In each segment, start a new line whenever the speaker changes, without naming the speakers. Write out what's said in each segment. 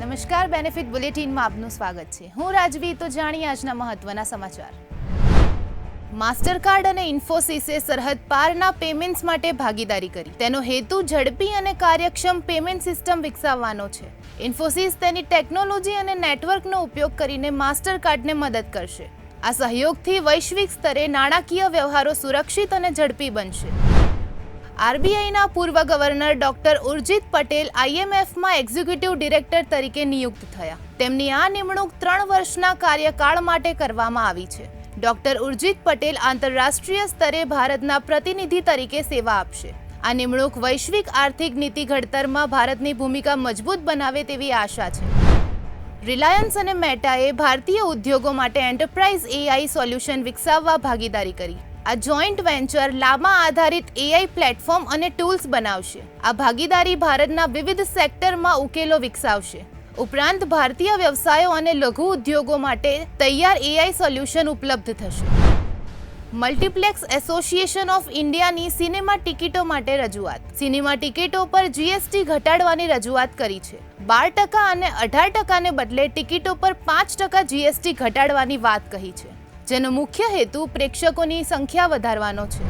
નમસ્કાર બેનિફિટ બુલેટિનમાં આપનું સ્વાગત છે. હું રાજવી, તો જાણીએ આજના મહત્વના સમાચાર. માસ્ટરકાર્ડ અને ઇન્ફોસિસે સરહદ પારના પેમેન્ટ્સ માટે ભાગીદારી કરી. તેનો હેતુ ઝડપી અને કાર્યક્ષમ પેમેન્ટ સિસ્ટમ વિકસાવવાનો છે. ઇન્ફોસિસ તેની ટેકનોલોજી અને નેટવર્કનો ઉપયોગ કરીને માસ્ટરકાર્ડને મદદ કરશે. આ સહયોગથી વૈશ્વિક સ્તરે નાણાકીય વ્યવહારો સુરક્ષિત અને ઝડપી બનશે. આરબીઆઈના પૂર્વ ગવર્નર ડોક્ટર ઉર્જિત પટેલ આઈએમએફમાં એક્ઝિક્યુટિવ ડિરેક્ટર તરીકે નિયુક્ત થયા. તેમની આ નિમણૂક ત્રણ વર્ષના કાર્યકાળ માટે કરવામાં આવી છે. ડોક્ટર ઉર્જિત પટેલ આંતરરાષ્ટ્રીય સ્તરે ભારતના પ્રતિનિધિ તરીકે સેવા આપશે. આ નિમણૂક વૈશ્વિક આર્થિક નીતિ ઘડતરમાં ભારતની ભૂમિકા મજબૂત બનાવે તેવી આશા છે. રિલાયન્સ અને મેટાએ ભારતીય ઉદ્યોગો માટે એન્ટરપ્રાઇઝ એઆઈ સોલ્યુશન વિકસાવવા ભાગીદારી કરી. આ જોઈન્ટ વેન્ચર લામા આધારિત એઆઈ પ્લેટફોર્મ અને ટૂલ્સ બનાવશે. આ ભાગીદારી ભારતના વિવિધ સેક્ટરમાં ઉકેલો વિકસાવશે. ઉપરાંત ભારતીય વ્યવસાયો અને લઘુ ઉદ્યોગો માટે તૈયાર એઆઈ સોલ્યુશન ઉપલબ્ધ થશે. મલ્ટીપ્લેક્સ એસોસિએશન ઓફ ઇન્ડિયાની સિનેમા ટિકિટો માટે રજૂઆત. સિનેમા ટિકિટો પર જીએસટી ઘટાડવાની રજૂઆત કરી છે. બાર ટકા અને અઢાર ટકાને બદલે ટિકિટો પર પાંચ ટકા જીએસટી ઘટાડવાની વાત કહી છે. જેનો મુખ્ય હેતુ પ્રેક્ષકોની સંખ્યા વધારવાનો છે.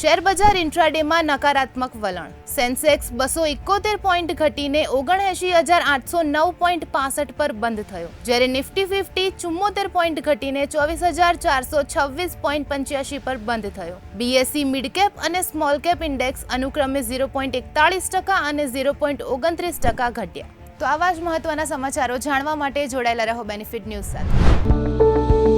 શેર બજાર ઇન્ટ્રાડેમાં નકારાત્મક વલણ. સેન્સેક્સ બસો એકોતેર પોઈન્ટ ઘટીને ઓગણએંશી હજાર આઠસો નવ પોઈન્ટ પાસઠ પર બંધ થયો. જ્યારે નિફ્ટી ફિફ્ટી ચુમ્મોતેર પોઈન્ટ ઘટીને ચોવીસ હજાર ચારસો છવ્વીસ પોઈન્ટ પંચ્યાસી પર બંધ થયો. બીએસસી મિડકેપ અને સ્મોલ કેપ ઇન્ડેક્સ અનુક્રમે ઝીરો પોઈન્ટ એકતાળીસ ટકા અને ઝીરો પોઈન્ટ ઓગણત્રીસ ટકા ઘટ્યા. તો આવા જ મહત્વના સમાચારો જાણવા માટે જોડાયેલા રહો બેનિફિટ ન્યૂઝ સાથે.